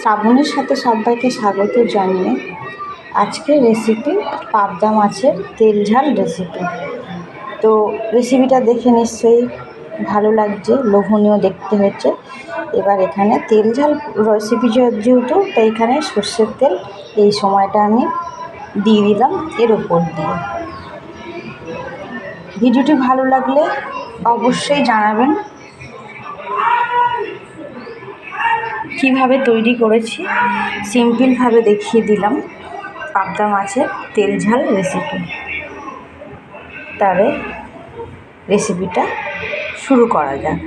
শ্রাবণের সাথে সবাইকে স্বাগত জানিয়ে আজকে রেসিপি পাবদা মাছের তেল ঝাল রেসিপি তো রেসিপিটা দেখে নিশ্চয়ই ভালো লাগছে, লোভনীয় দেখতে হচ্ছে এবার এখানে তেল ঝাল রেসিপি যেহেতু তো এখানে সর্ষের তেল এই সময়টা আমি দিয়ে দিলাম এর ওপর দিয়ে। ভিডিওটি ভালো লাগলে অবশ্যই জানাবেন। কীভাবে তৈরি করেছি, সিম্পলভাবে দেখিয়ে দিলাম। পাবদা মাছের তেল ঝাল রেসিপি তাহলে রেসিপিটা শুরু করা যাক।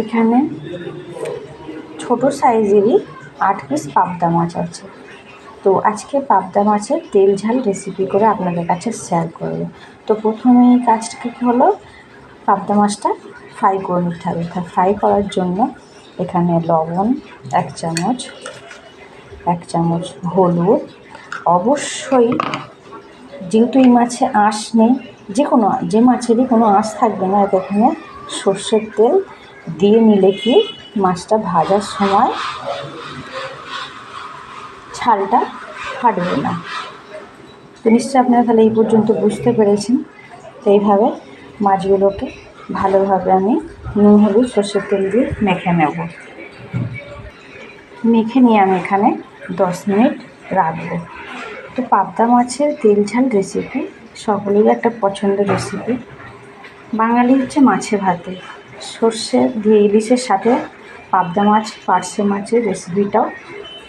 এখানে ছোট সাইজেরই আট পিস পাবদা মাছ আছে। তো আজকে পাবদা মাছের তেল ঝাল রেসিপি করে আপনাদের কাছে শেয়ার করব। তো প্রথমে কাজটা কী হলো? পাবদা মাছটা ফ্রাই করে নিতে হবে। ফ্রাই করার জন্য এখানে লবণ, এক চামচ এক চামচ হলুদ। অবশ্যই যেহেতু এই মাছে আঁশ নেই, যে কোনো যে মাছেরই কোনো আঁশ থাকবে না এখানে সর্ষের তেল দিয়ে নিলে কি মাছটা ভাজার সময় ছালটা ফাটবে না। তো নিশ্চয়ই আপনারা তাহলে এই পর্যন্ত বুঝতে পেরেছেন। তো এইভাবে মাছগুলোকে ভালোভাবে আমি নুন, হলুদ, সর্ষের তেল দিয়ে মেখে নেব। মেখে নিয়ে আমি এখানে দশ মিনিট রাখব। তো পাবদা মাছের তেল ঝাল রেসিপি সকলেরই একটা পছন্দের রেসিপি বাঙালি হচ্ছে মাছে ভাতে। সর্ষে দিয়ে ইলিশের সাথে পাবদা মাছ, পার্শে মাছের রেসিপিটাও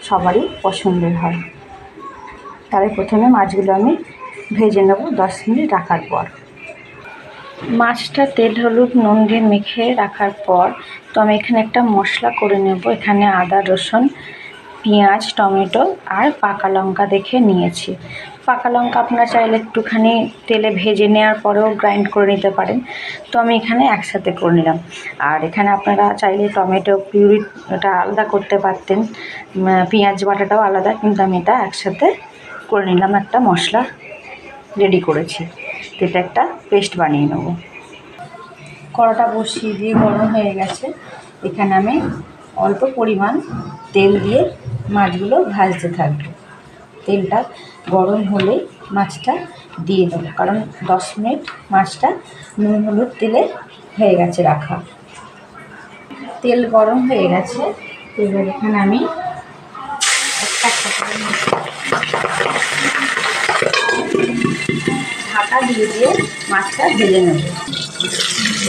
সবারই পছন্দের হয়। তাহলে প্রথমে মাছগুলো আমি ভেজে নেব দশ মিনিট রাখার পর। মাছটা তেল, হলুদ, নুন দিয়ে মেখে রাখার পর তো আমি এখানে একটা মশলা করে নেব। এখানে আদা, রসুন, পেঁয়াজ, টমেটো আর পাকা লঙ্কা দেখে নিয়েছি। পাকা লঙ্কা আপনারা চাইলে একটুখানি তেলে ভেজে নেওয়ার পরেও গ্রাইন্ড করে নিতে পারেন। তো আমি এখানে একসাথে করে নিলাম। আর এখানে আপনারা চাইলে টমেটো, পিউরিটা আলাদা করতে পারতেন। পেঁয়াজ বাটাটাও আলাদা, কিন্তু আমি এটা একসাথে করে নিলাম। একটা মশলা রেডি করেছি। এটা একটা পেস্ট বানিয়ে নেব। কড়াটা বসিয়ে দিয়ে গরম হয়ে গেছে। এখানে আমি অল্প পরিমাণ তেল দিয়ে মাছগুলো ভাজতে থাকব। তেলটা গরম হলে মাছটা দিয়ে দেবো। কারণ দশ মিনিট মাছটা নুন হলুদ তেলে হয়ে গেছে রাখা। তেল গরম হয়ে গেছে। এবার এখানে আমি একটা ঢাকা দিয়ে দিয়ে মাছটা ভেজে নেব।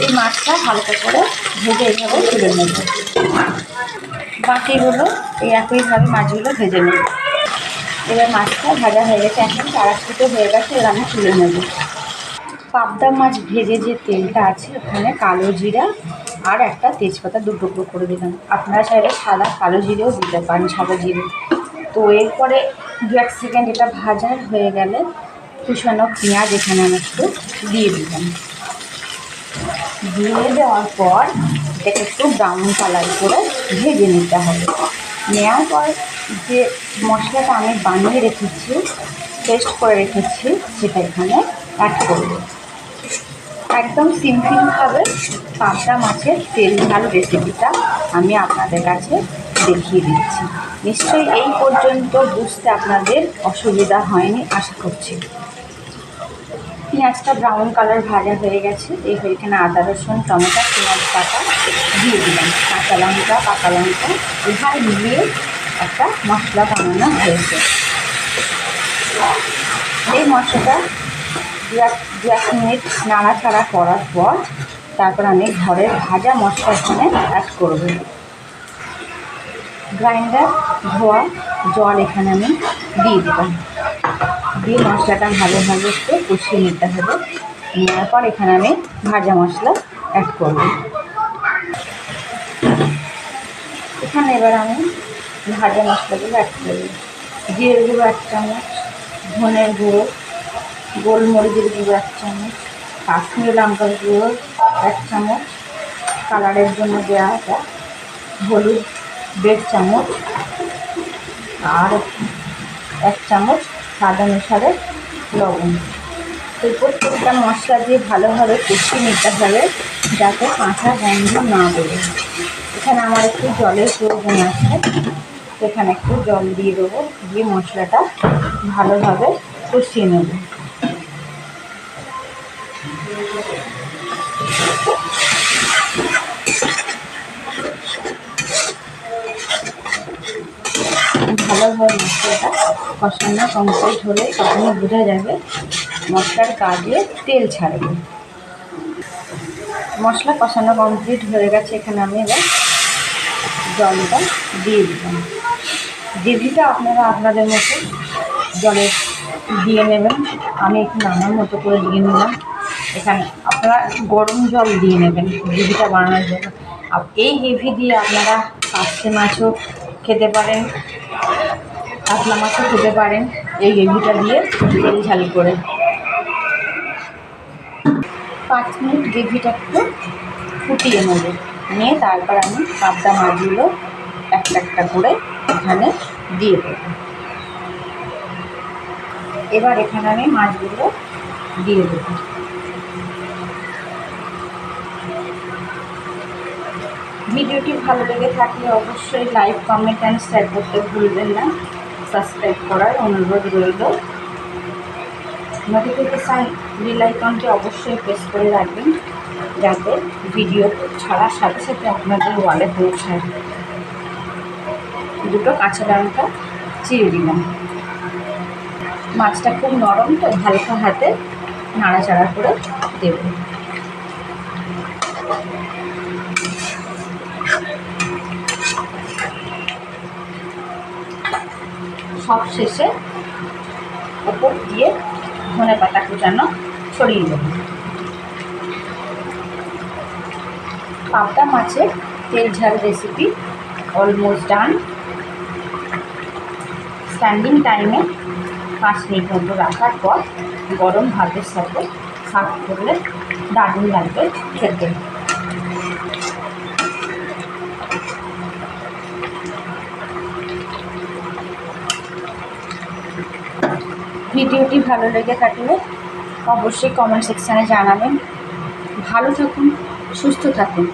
এই মাছটা হালকা করে ভেজে এইভাবে তুলে নেব। বাকিগুলো এই একইভাবে মাছগুলো ভেজে নেব। এবার মাছটা ভাজা হয়ে গেছে, এখন তাড়াশুটো হয়ে গেছে, এবার আমি তুলে নেব। পাবদা মাছ ভেজে যে তেলটা আছে, ওখানে কালো জিরা আর একটা তেজপাতা দু টুকরো করে দিলাম। আপনারা চাইলে সাদা কালো জিরেও দিতে পারেন, সাদা জিরে। তো এরপরে দু এক সেকেন্ড এটা ভাজা হয়ে গেলে কুচানো পেঁয়াজ এখানে আমি একটু দিয়ে দিলাম। দিয়ে দেওয়ার পর এটাকে একটু ব্রাউন কালার করে ভেজে নিতে হবে। নেওয়ার পর যে মশলাটা আমি বানিয়ে রেখেছি টেস্ট করে রেখেছি, সেটা এখানে অ্যাড করব। একদম সিম্পলভাবে পাবদা মাছের তেল ঝাল রেসিপিটা আমি আপনাদের কাছে দেখিয়ে দিচ্ছি। নিশ্চয়ই এই পর্যন্ত বুঝতে আপনাদের অসুবিধা হয়নি, আশা করছি। পেঁয়াজটা ব্রাউন কালার ভাজা হয়ে গেছে। এই এখানে আদা, রসুন, টমেটো, পেঁয়াজ পাতা দিয়ে দিলাম। কাঁচা লঙ্কা, পাকা লঙ্কা, এভাবে মিলিয়ে একটা মশলা বানানো হয়েছে। এই মশলাটা দু এক দু এক মিনিট নাড়াচাড়া করার পর তারপর আমি ঘরের ভাজা মশলা এখানে অ্যাড করব। গ্রাইন্ডার, ধোয়া, জল এখানে আমি দিয়ে দিলাম। দিয়ে মশলাটা ভালোভাবে একটু কষিয়ে নিতে হবে। নেওয়ার পর এখানে আমি ভাজা মশলা অ্যাড করব। এখানে এবার আমি ভাজা মশলাগুলো অ্যাড করব জিরের গুঁড়ো এক চামচ, ধনের গুঁড়ো, গোলমরিচের গুঁড়ো এক চামচ, কাশ্মীরি লঙ্কার গুঁড়ো এক চামচ, কালারের জন্য দেওয়া হলুদ দেড় চামচ, আর এক চামচ স্বাদ অনুসারে লবণ। এই প্রত্যেকটা মশলা দিয়ে ভালোভাবে কষিয়ে নিতে হবে, যাতে কাঁচা গন্ধ না বেরোয়। এখানে আমার একটু জলের প্রয়োজন আছে। এখানে একটু জল দিয়ে দেবো, দিয়ে মশলাটা ভালোভাবে কষিয়ে নেব। ভালোভাবে মশলাটা কষানো কমপ্লিট হলে তখনই বোঝা যাবে মশলার দিয়ে তেল ছাড়বে। মশলা কষানো কমপ্লিট হয়ে গেছে, এখানে আমি এবার জলটা দিয়ে দিলাম। গ্রেভিটা আপনারা আপনাদের মতো জলে দিয়ে নেবেন। আমি একটু নানার মতো করে দিয়ে নিলাম। এখানে আপনারা গরম জল দিয়ে নেবেন গ্রেভিটা বানানোর জন্য। এই গ্রেভি দিয়ে আপনারা পার্শে মাছও খেতে পারেন। কাতলা মাছও খেতে পারেন। এই গ্রেভিটা দিয়ে তেল ঝাল করে। পাঁচ মিনিট গ্রেভিটা একটু ফুটিয়ে নেব। নিয়ে তারপর আমি পাবদা মাছগুলো একটা একটা করে এখানে দিয়ে দেবো। এবার এখানে আমি মাছগুলো দিয়ে দেবো। ভিডিওটি ভালো লেগে থাকলে অবশ্যই লাইক, কমেন্ট অ্যান্ড শেয়ার করতে ভুলবেন না। সাবস্ক্রাইব করার অনুরোধ রইল। নোটিফিকেশান বেল আইকনটি অবশ্যই প্রেস করে রাখবেন, যাতে ভিডিও ছাড়ার সাথে সাথে আপনাদের ওয়ালে পৌঁছায় দুটো কাঁচা লঙ্কা চিড়ে দিলাম। মাছটা খুব নরম, তো হালকা হাতে নাড়াচাড়া করে দেব। সব শেষে ওপর দিয়ে ধনে পাতা কুচানো ছড়িয়ে দেব। পাবদা মাছের তেল ঝাল রেসিপি অলমোস্ট ডান স্ট্যান্ডিং টাইমে পাঁচ মিনিট মতো রাখার পর গরম ভাতের সাথে সার্ভ করলে দারুণ লাগবে খেতে। ভিডিওটি ভালো লেগে থাকলে অবশ্যই কমেন্ট সেকশানে জানাবেন। ভালো থাকুন সুস্থ থাকুন।